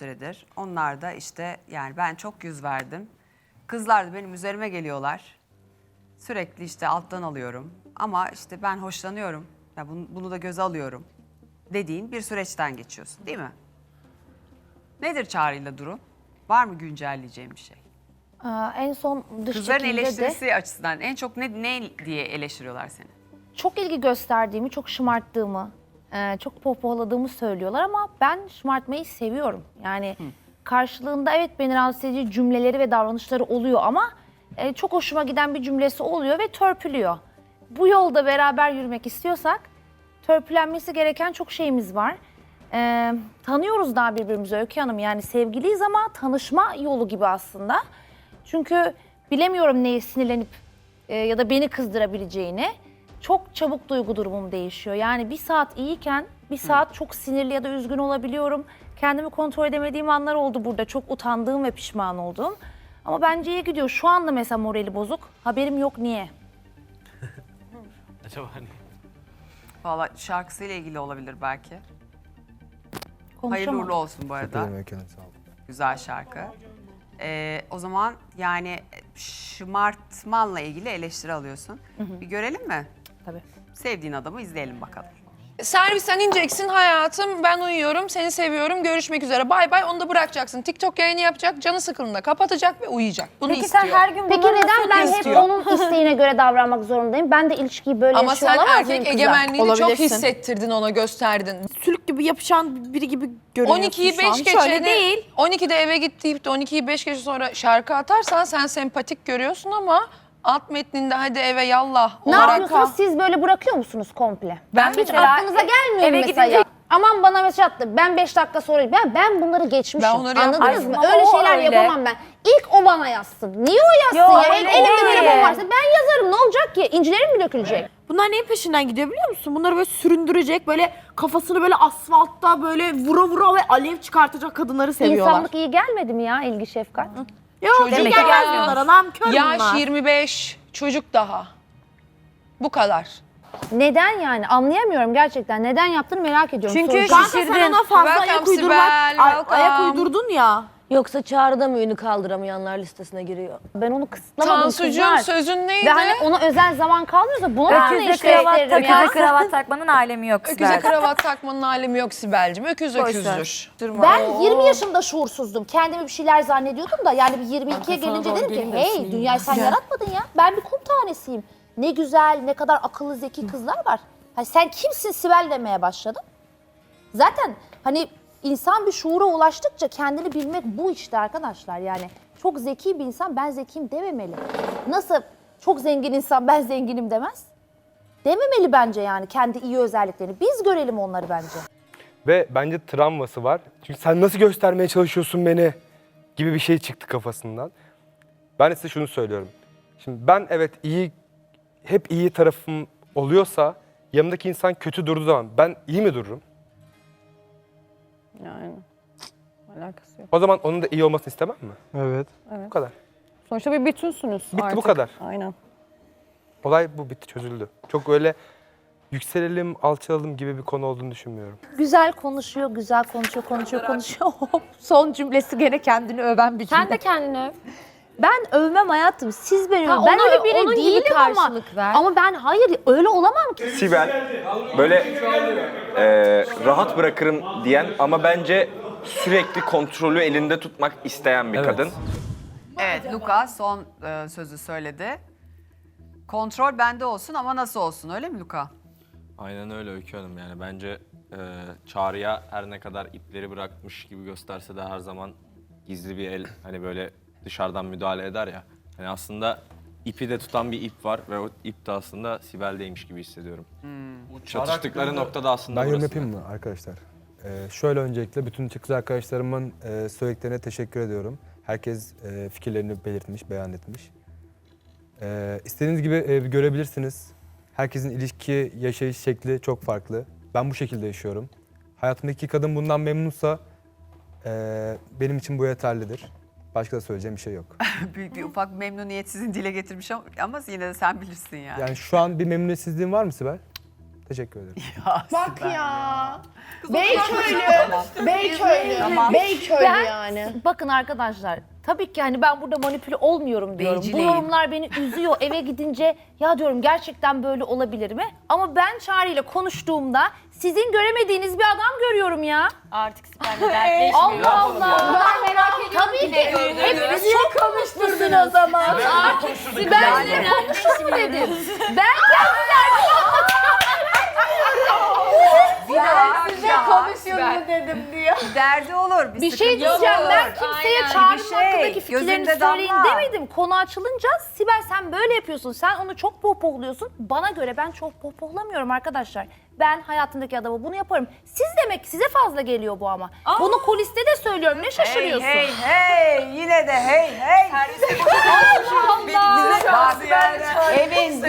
süredir. Onlar da işte yani ben çok yüz verdim. Kızlar da benim üzerime geliyorlar. Sürekli işte alttan alıyorum. Ama işte ben hoşlanıyorum. Ya bunu, bunu da göze alıyorum. Dediğin bir süreçten geçiyorsun değil mi? Nedir çağrıyla durum? Var mı güncelleyeceğim bir şey? Aa, en son dış Kızların çekimde de eleştirisi açısından en çok ne, ne diye eleştiriyorlar seni? çok ilgi gösterdiğimi, çok şımarttığımı, e, çok pohpohladığımı söylüyorlar ama ben şımartmayı seviyorum. Yani karşılığında evet beni rahatsız edici cümleleri ve davranışları oluyor ama e, çok hoşuma giden bir cümlesi oluyor ve törpülüyor. Bu yolda beraber yürümek istiyorsak törpülenmesi gereken çok şeyimiz var. E, tanıyoruz daha birbirimizi Öykü Hanım yani sevgiliyiz ama tanışma yolu gibi aslında. Çünkü bilemiyorum neye sinirlenip e, ya da beni kızdırabileceğini. Çok çabuk duygu durumum değişiyor. Yani bir saat iyiyken bir saat çok sinirli ya da üzgün olabiliyorum. Kendimi kontrol edemediğim anlar oldu burada. Çok utandığım ve pişman olduğum. Ama bence iyi gidiyor. Şu anda mesela morali bozuk. Haberim yok niye? Acaba hani Valla şarkısıyla ilgili olabilir belki. Hayırlı Konuşamam. uğurlu olsun bu arada. Sağ olun. Güzel şarkı. Ee, o zaman yani şımartmanla ilgili eleştiri alıyorsun. Bir görelim mi? Tabii. Sevdiğin adamı izleyelim bakalım. Servisten ineceksin hayatım ben uyuyorum seni seviyorum görüşmek üzere bay bay onu da bırakacaksın. TikTok yayını yapacak canı sıkıldığında kapatacak ve uyuyacak. Bunu Peki istiyor. sen her gün Peki bunları neden ben hep istiyor? onun isteğine göre davranmak zorundayım? Ben de ilişkiyi böyle Ama yaşıyor sen olamaz mıyım erkek kızlar? egemenliğini çok Olabilirsin. hissettirdin ona gösterdin. Sülük gibi yapışan biri gibi görünüyorsun 12'yi şu an. 5 Hiç geçeni, öyle değil. 12'de eve git deyip de 12'yi 5 geçe sonra şarkı atarsan sen sempatik görüyorsun ama alt metninde hadi eve yallah Ne olarak yapıyorsunuz? Siz böyle bırakıyor musunuz komple? Ben Hiç mesela aklınıza gelmiyor eve mesela? gidince- Aman bana mesaj attı. Ben 5 dakika sonra ben ben bunları geçmişim. Ben onları Anladınız mı? Ama Öyle o şeyler öyle. yapamam ben. İlk o bana yazsın. Niye o yazsın Yo, ya? öyle Elimde değil. telefon varsa ben yazarım. Ne olacak ki? İncilerim mi dökülecek? Bunlar neyin peşinden gidiyor biliyor musun? Bunları böyle süründürecek, böyle kafasını böyle asfaltta böyle vura vura ve alev çıkartacak kadınları seviyorlar. İnsanlık iyi gelmedi mi ya ilgi şefkat? Yok, Çocuk ya. gelmez bunlara. Nankör Yaş bunlar. 25 çocuk daha. Bu kadar. Neden yani? Anlayamıyorum gerçekten. Neden yaptığını merak ediyorum. Çünkü Sonuçta- Kanka sen Şişirdin. ona fazla Welcome ayak uydurmak, Sibel, ay- welcome. ayak uydurdun ya. Yoksa çağrıda mı ünü kaldıramayanlar listesine giriyor? ben onu kısıtlamadım Tansucuğum kızlar. sözün neydi? Ve hani ona özel zaman kalmıyorsa buna da Öküze kravat, öküze ya. kravat takmanın alemi yok Öküze Sibel. kravat takmanın alemi yok Sibel'cim. Öküz öküzdür. Ben 20 yaşımda şuursuzdım. Kendimi bir şeyler zannediyordum da yani bir 22'ye Arkasına gelince dedim ki hey dünyayı sen yaratmadın ya. Ben bir kum tanesiyim. Ne güzel, ne kadar akıllı, zeki kızlar var. Hani sen kimsin Sibel demeye başladım. Zaten hani insan bir şuura ulaştıkça kendini bilmek bu işte arkadaşlar. Yani çok zeki bir insan ben zekiyim dememeli. Nasıl çok zengin insan ben zenginim demez? Dememeli bence yani kendi iyi özelliklerini. Biz görelim onları bence. Ve bence travması var. Çünkü sen nasıl göstermeye çalışıyorsun beni gibi bir şey çıktı kafasından. Ben size şunu söylüyorum. Şimdi ben evet iyi, hep iyi tarafım oluyorsa yanımdaki insan kötü durduğu zaman ben iyi mi dururum? Yani alakası yok. O zaman onun da iyi olmasını istemem mi? Evet. Bu kadar. Sonuçta bir bütünsünüz Bitti bu artık. kadar. Aynen. Olay bu bitti çözüldü. Çok öyle yükselelim, alçalalım gibi bir konu olduğunu düşünmüyorum. Güzel konuşuyor, güzel konuşuyor, konuşuyor, konuşuyor. Hop, Son cümlesi gene kendini öven bir cümle. Sen de kendini öv. Ben övmem hayatım. Siz beni övün. Ben ona- öyle biri onun gibi değilim ama. karşılık ver. Ama ben hayır öyle olamam ki. Sibel böyle e, rahat bırakırım diyen ama bence sürekli kontrolü elinde tutmak isteyen bir Evet. kadın. Evet Luka son e, sözü söyledi. Kontrol bende olsun ama nasıl olsun öyle mi Luka? Aynen öyle Öykü Hanım yani bence e, Çağrı'ya her ne kadar ipleri bırakmış gibi gösterse de her zaman gizli bir el hani böyle dışarıdan müdahale eder ya. Hani aslında ipi de tutan bir ip var ve o ip de aslında Sibel'deymiş gibi hissediyorum. Çatıştıkları noktada aslında Ben yorum burası. yapayım mı arkadaşlar? Ee, şöyle öncelikle bütün kız arkadaşlarımın e, söylediklerine teşekkür ediyorum. Herkes e, fikirlerini belirtmiş, beyan etmiş. Ee, istediğiniz gibi e, görebilirsiniz. Herkesin ilişki yaşayış şekli çok farklı. Ben bu şekilde yaşıyorum. Hayatımdaki kadın bundan memnunsa e, benim için bu yeterlidir. Başka da söyleyeceğim bir şey yok. bir, bir ufak memnuniyetsizin dile getirmiş ama, ama yine de sen bilirsin yani. Yani şu an bir memnuniyetsizliğin var mı Sibel? Teşekkür ederim. Bak ya. Beyköylü. Beyköylü. Beyköylü Ben- yani. Bakın arkadaşlar tabii ki hani ben burada manipüle olmuyorum diyorum. Bu yorumlar beni üzüyor. Eve gidince ya diyorum gerçekten böyle olabilir mi? Ama ben Çağrı ile konuştuğumda sizin göremediğiniz bir adam görüyorum ya. Artık Sibel'le dertleşmiyor. Allah Allah. Ben merak ediyorum. Tabii ki. Hepiniz çok konuşmuşsun o zaman. Artık Sibel size konuştu mu dedim. Ben konuşuyorum dedim diyor. Derdi olur. bir şey sıkıntı yok. diyeceğim. Ben kimseye Aynen. Bir şey, hakkındaki fikirlerini söyleyin damla. demedim. Konu açılınca Sibel sen böyle yapıyorsun. Sen onu çok pohpohluyorsun. Bana göre ben çok pohpohlamıyorum arkadaşlar. Ben hayatımdaki adama bunu yaparım. Siz demek size fazla geliyor bu ama. Bunu kuliste de söylüyorum. Ne şaşırıyorsun? Hey hey yine de hey hey. Kaldı yani. Evin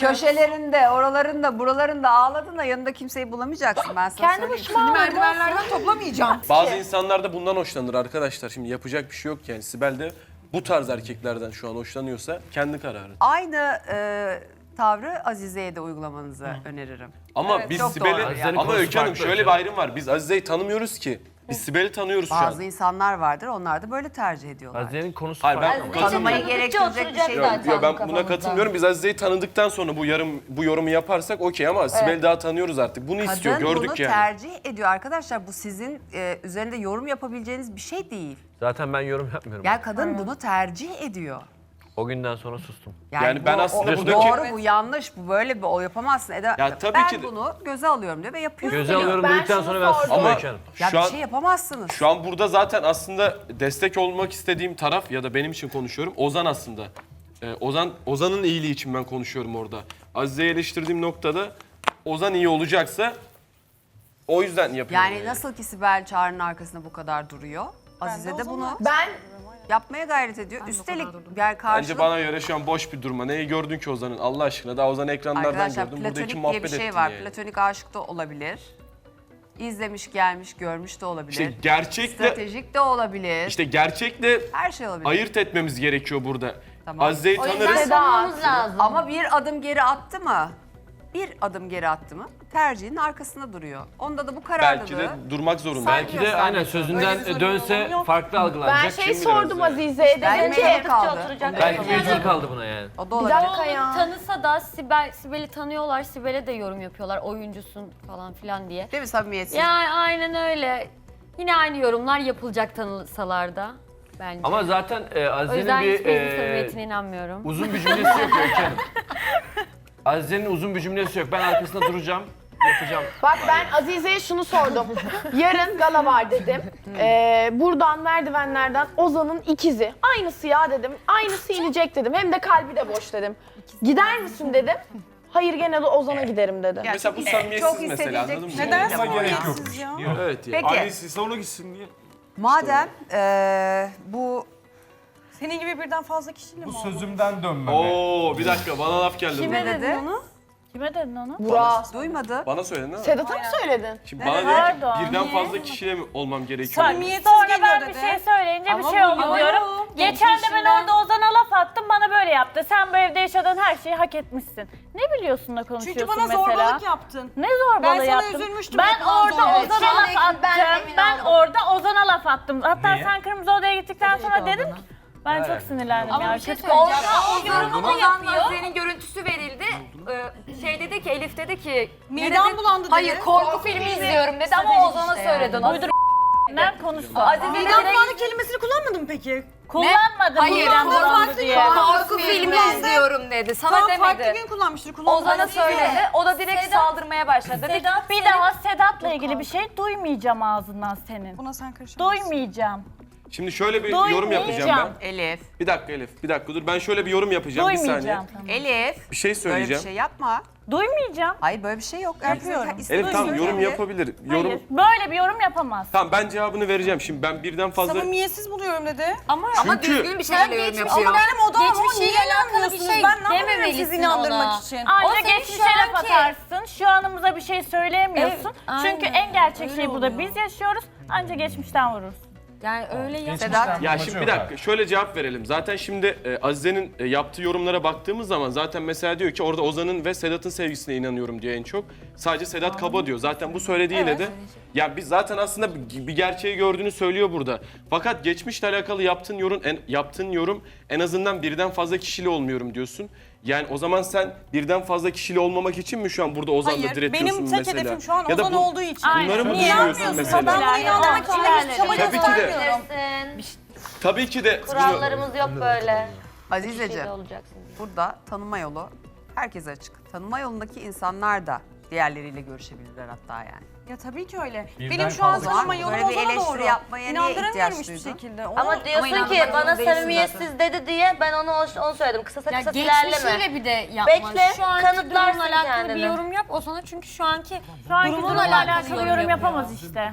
köşelerinde, oralarında, buralarında ağladın da yanında kimseyi bulamayacaksın ben sana Kendi söyleyeyim. başıma ağladım. Merdivenlerden toplamayacağım. Bazı insanlar da bundan hoşlanır arkadaşlar. Şimdi yapacak bir şey yok yani. Sibel de bu tarz erkeklerden şu an hoşlanıyorsa kendi kararı. Aynı e, tavrı Azize'ye de uygulamanızı öneririm. Ama Evet, biz çok Sibel'i doğru yani. ama Öykü Hanım şöyle bir ayrım var. Biz Azize'yi tanımıyoruz ki. Biz Sibel'i tanıyoruz şu an. Bazı insanlar vardır onlar da böyle tercih ediyorlar. Azize'nin konusu Hayır ben farklı. Tanımayı gerektirecek bir şey Yok, yok, ben buna katılmıyorum. Biz Azize'yi tanıdıktan sonra bu yarım bu yorumu yaparsak okey ama Sibel'i daha tanıyoruz artık. Bunu istiyor. Kadın Gördük bunu yani. tercih ediyor arkadaşlar. Bu sizin e, üzerinde yorum yapabileceğiniz bir şey değil. Zaten ben yorum yapmıyorum. Yani kadın bunu tercih ediyor. O günden sonra sustum. Yani ben bu- aslında o- buradaki- Doğru bu yanlış bu böyle bir o yapamazsın. Ede, Ya tabii ben ki de- bunu göze alıyorum diyor ve yapıyor. Göze alıyorum ben dedikten şunu sonra ben sustum Ama Öykü Hanım. Ya şu bir an şey yapamazsınız. Şu an burada zaten aslında destek olmak istediğim taraf ya da benim için konuşuyorum Ozan aslında. Ee, Ozan Ozan'ın iyiliği için ben konuşuyorum orada. Azize'yi eleştirdiğim noktada Ozan iyi olacaksa o yüzden yapıyorum. Yani nasıl ki Sibel Çağrı'nın arkasında bu kadar duruyor. Azize de bunu Ben yapmaya gayret ediyor. Üstelik yani Bence karşılık bana göre şu an boş bir durma. Neyi gördün ki Ozan'ın Allah aşkına? Daha Ozan'ı ekranlardan arkadaşlar gördüm. Burada iki platonik diye muhabbet bir şey ettin var. yani. Platonik aşık da olabilir. İzlemiş, gelmiş, görmüş de olabilir. İşte gerçekle Stratejik de olabilir. işte gerçekle Her şey olabilir. ayırt etmemiz gerekiyor burada. Tamam. Azize'yi tanırız. Savunmamız lazım. Ama bir adım geri attı mı? Bir adım geri attı mı? Tercihinin arkasında duruyor. Onda da bu kararlılığı... Belki de durmak zorunda. Belki de aynen sözünden dönse farklı algılanacak. ben şey sordum Azize? Azize'ye Belki dedim mecbur kaldı. Belki mecbur kaldı buna yani. O da olabilir. dakika ya. Tanısa da Sibel, Sibel'i tanıyorlar, Sibel'e de yorum yapıyorlar oyuncusun falan filan diye. Değil mi samimiyetsiz? Yani aynen öyle. Yine aynı yorumlar yapılacak tanısalar da bence. Ama zaten e, o Azize'nin yüzden bir hiçbirinizin e, samimiyetine inanmıyorum. uzun bir cümlesi yok Hanım. Azize'nin uzun bir cümlesi yok. Ben arkasında duracağım, yapacağım. Bak ben Azize'ye şunu sordum. Yarın gala var dedim. Ee, buradan merdivenlerden Ozan'ın ikizi. Aynısı ya dedim. Aynısı inecek dedim. Hem de kalbi de boş dedim. Gider misin dedim. Hayır gene de Ozan'a giderim dedi. Mesela bu samimiyetsiz mesela anladın mı? Neden? Evet yani. Peki. onu gitsin diye. Madem eee, bu Senin gibi birden fazla kişiyle mi oldu? Sözümden dönmeme. Oo bir dakika bana laf geldi. ne dedi? Kime dedin onu? Burak. Duymadı. Bana söyledin değil mi? Sedat'a mı söyledin? Şimdi bana dedi ki birden fazla kişiyle mi olmam gerekiyor? Sonra ben bir şey söyleyince bir şey oldu diyorum. Geçen de ben orada Ozan'a laf attım bana böyle yaptı. Sen bu evde yaşadığın her şeyi hak etmişsin. Ne biliyorsun da konuşuyorsun Çünkü bana mesela? zorbalık yaptın. Ne zorbalığı Ben sana yaptım? üzülmüştüm Ben orada zorbalık. Ozan'a laf attım. ben orada Ozan'a laf attım. Hatta sen Kırmızı Oda'ya gittikten sonra dedim ki ben çok sinirlendim Ama ya. bir şey Kötü söyleyeceğim. konuşma. O yorumunu yapıyor. Senin görüntüsü verildi. Ee, şey dedi ki Elif dedi ki Midem bulandı dedi. hayır korku filmi izliyorum dedi ama Ozan'a söyledin. Uydur ne konuşsun. Azize de Midem direkt bulandı kelimesini kullanmadın mı peki? Kullanmadım Hayır, midem korku bulandı diye. korku filmi izliyorum dedi. Sana Tamam farklı demedi. gün kullanmıştır. Kullanmadı. Ozan'a söyledi. O da direkt saldırmaya başladı. Dedi ki, bir daha Sedat'la ilgili bir şey duymayacağım ağzından senin. Buna sen karışamazsın. Duymayacağım. Şimdi şöyle bir yorum yapacağım Duymayacağım. ben. Elif. Bir dakika Elif, bir dakika dur. Ben şöyle bir yorum yapacağım bir saniye. Duymayacağım. Tamam. Elif. Bir şey Böyle bir söyleyeceğim. şey yapma. Duymayacağım. Hayır böyle bir şey yok. Yapıyorum. Elif tamam yorum yapabilir. Yorum Hayır. Böyle bir yorum yapamaz. Tamam ben cevabını vereceğim. Şimdi ben birden fazla Samimiyetsiz buluyorum dedi. ama Çünkü düzgün bir şeylerle yorum Ama yapıyor. benim odam ama Geçmişiyle niye alakalı bir inanmıyorsunuz? şey Ben ne yapabilirim dememelisin sizi inandırmak ona. için? Anca O senin geçmişe şu laf anki- atarsın. Şu anımıza bir şey söyleyemiyorsun. Evet, Çünkü aynen. en gerçek Öyle şeyi burada oluyor. biz yaşıyoruz. Anca geçmişten vurursun. Yani öyle yap. Sedat. Ya şimdi bir dakika şöyle cevap verelim. Zaten şimdi e, Azize'nin e, yaptığı yorumlara baktığımız zaman zaten mesela diyor ki orada Ozan'ın ve Sedat'ın sevgisine inanıyorum diyor en çok. Sadece Sedat kaba diyor. Zaten bu söylediğiyle de ya biz zaten aslında bir bir gerçeği gördüğünü söylüyor burada. Fakat geçmişle alakalı yaptığın yorum en, yaptığın yorum en azından birden fazla kişili olmuyorum diyorsun. Yani o zaman sen birden fazla kişili olmamak için mi şu an burada Ozan'la Hayır, diretiyorsun benim tek mesela? hedefim şu an Ya da Ozan bu- olduğu için. Bunları mı Niye düşünüyorsun İnanmıyorsun. mesela? Ben buna inanmak için hiç çaba Tabii ki de. göstermiyorum. Tabii ki de bunu- Kurallarımız yok böyle. Azizeciğim olacaksın diye. burada tanıma yolu herkese açık. Tanıma yolundaki insanlar da diğerleriyle görüşebilirler hatta yani. Ya tabii ki öyle. Birden Benim şu an fazla tanıma kişi. yolum Böyle bir Ozan'a eleştiri doğru. yapmaya niye İnandıramıyorum hiçbir duydun? şekilde. Ama Onu- diyorsun inanmak ki bana değilsin samimiyetsiz dedi diye ben onu onu söyledim. Kısa kısa Ya ilerleme. geçmişiyle bir de yapma. Bekle, Şu anki kanıtlarsın durumla alakalı kendini. bir yorum yap. O sana çünkü şu anki Şu anki Durumla alakalı yorum yapamaz işte.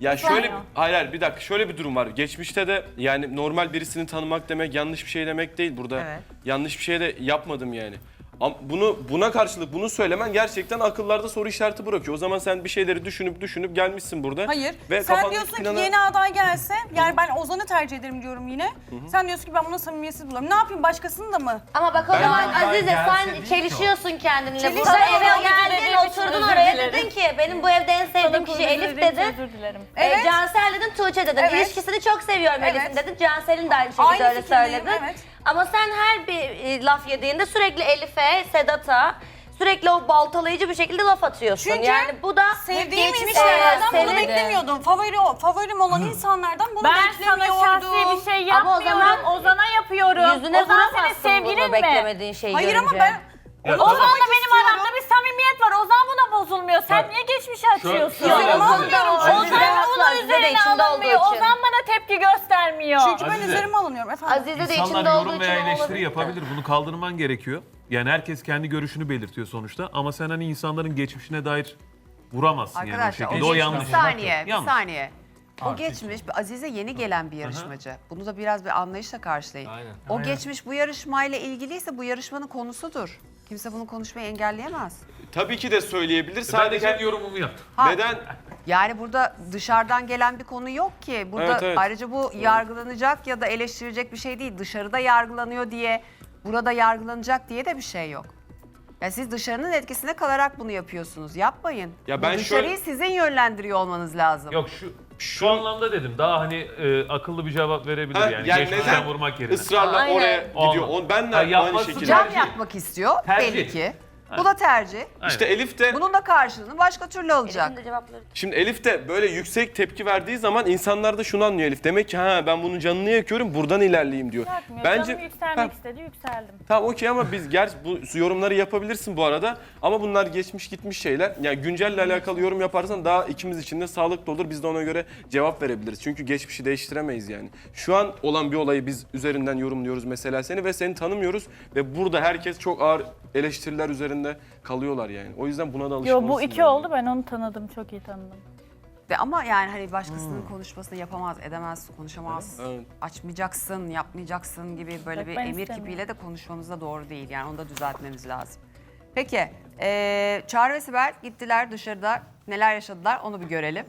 Ya şöyle hayır hayır bir dakika şöyle bir durum var. Geçmişte de yani normal birisini tanımak demek yanlış bir şey demek değil burada. Evet. Yanlış bir şey de yapmadım yani. Ama bunu buna karşılık bunu söylemen gerçekten akıllarda soru işareti bırakıyor. O zaman sen bir şeyleri düşünüp düşünüp gelmişsin burada. Hayır. Ve Sen diyorsun plana- ki yeni aday gelse, yani ben Ozan'ı tercih ederim diyorum yine. Sen diyorsun ki ben buna samimiyetsiz buluyorum. Ne yapayım başkasını da mı? Ama bak o Ben- zaman Ben- Azize sen çelişiyorsun kendinle. Çelişmiyorum. Burada eve geldin oturdun oraya dilerim. dedin ki benim bu evde en sevdiğim kişi Elif dedin. Özür dilerim. Evet. E, Cansel dedin, Tuğçe dedin. Evet. İlişkisini çok seviyorum Evet. Elif'in dedin. Cansel'in de aynı şekilde Aynı öyle söyledin. evet. Ama sen her bir e, laf yediğinde sürekli Elif'e, Sedat'a sürekli o baltalayıcı bir şekilde laf atıyorsun. Çünkü yani bu da Sevdiğim geçmiş insanlardan bunu senin- beklemiyordum. Favori o. Favorim olan insanlardan bunu Ben sana beklemiyordum. şahsi bir şey Ama o yapmıyorum. zaman Ozan'a yapıyorum. Yüzüne Ozan senin vuramazsın sevgilin bunu mi? beklemediğin şeyi Hayır ama görünce. Ben Ozan'la benim aramda bir samimiyet var. Ozan buna bozulmuyor. Sen Bak, niye geçmişi açıyorsun? Yok, Ozan Ozan de üzerine alınmıyor. Ozan bana tepki göstermiyor. çünkü ben Azize. üzerime alınıyorum efendim. Azize de İnsanlar içinde olduğu yorum için veya eleştiri olabilir. yapabilir. Bunu kaldırman gerekiyor. Yani herkes kendi görüşünü belirtiyor sonuçta. Ama sen hani insanların geçmişine dair vuramazsın yani o Arkadaşlar şekilde. O, geçmiş- yanlış. Bir saniye, bir Yanlış. saniye. O geçmiş, Azize yeni gelen bir yarışmacı. Bunu da biraz bir anlayışla karşılayın. Aynen. O geçmiş bu yarışmayla ilgiliyse bu yarışmanın konusudur. Kimse bunu konuşmayı engelleyemez. Tabii ki de söyleyebilir. Ben de Sadece kendi yorumumu yaptım. Ha, neden Yani burada dışarıdan gelen bir konu yok ki. Burada Evet, evet. ayrıca bu yargılanacak ya da eleştirilecek bir şey değil. Dışarıda yargılanıyor diye, burada yargılanacak diye de bir şey yok. Ya siz dışarının etkisine kalarak bunu yapıyorsunuz. Yapmayın. Ya Bu ben dışarıyı şöyle- sizin yönlendiriyor olmanız lazım. Yok şu şu anlamda dedim. Daha hani e, akıllı bir cevap verebilir Ha, yani. yani Geçmişten neden vurmak yerine. ısrarla Aynen. oraya gidiyor? Olmaz. On, ben de Ha, aynı yapması şekilde. Tercih. yapmak istiyor Tercih. belli ki. Bu da tercih. İşte Elif de Bunun da karşılığını başka türlü alacak. Elif'in de cevapları Şimdi Elif de böyle yüksek tepki verdiği zaman insanlar da şunu anlıyor Elif. Demek ki ha ben bunun canını yakıyorum buradan ilerleyeyim diyor. Yapmıyor. Bence Canım yükselmek Ha, istedi, yükseldim. Tamam okey ama biz ger bu yorumları yapabilirsin bu arada. Ama bunlar geçmiş gitmiş şeyler. Yani güncelle alakalı yorum yaparsan daha ikimiz için de sağlıklı olur. Biz de ona göre cevap verebiliriz. Çünkü geçmişi değiştiremeyiz yani. Şu an olan bir olayı biz üzerinden yorumluyoruz mesela seni ve seni tanımıyoruz. Ve burada herkes çok ağır eleştiriler üzerinde kalıyorlar yani. O yüzden buna da alışmalısın. Yo bu iki yani. oldu. Ben onu tanıdım. Çok iyi tanıdım. De ama yani hani başkasının konuşmasını yapamaz, edemez, konuşamaz. Evet. Açmayacaksın, yapmayacaksın gibi böyle Yok, bir ben emir istemiyorum. kipiyle de konuşmamız da doğru değil. Yani onu da düzeltmemiz lazım. Peki, eee Çağrı ve Sibel gittiler dışarıda. Neler yaşadılar onu bir görelim.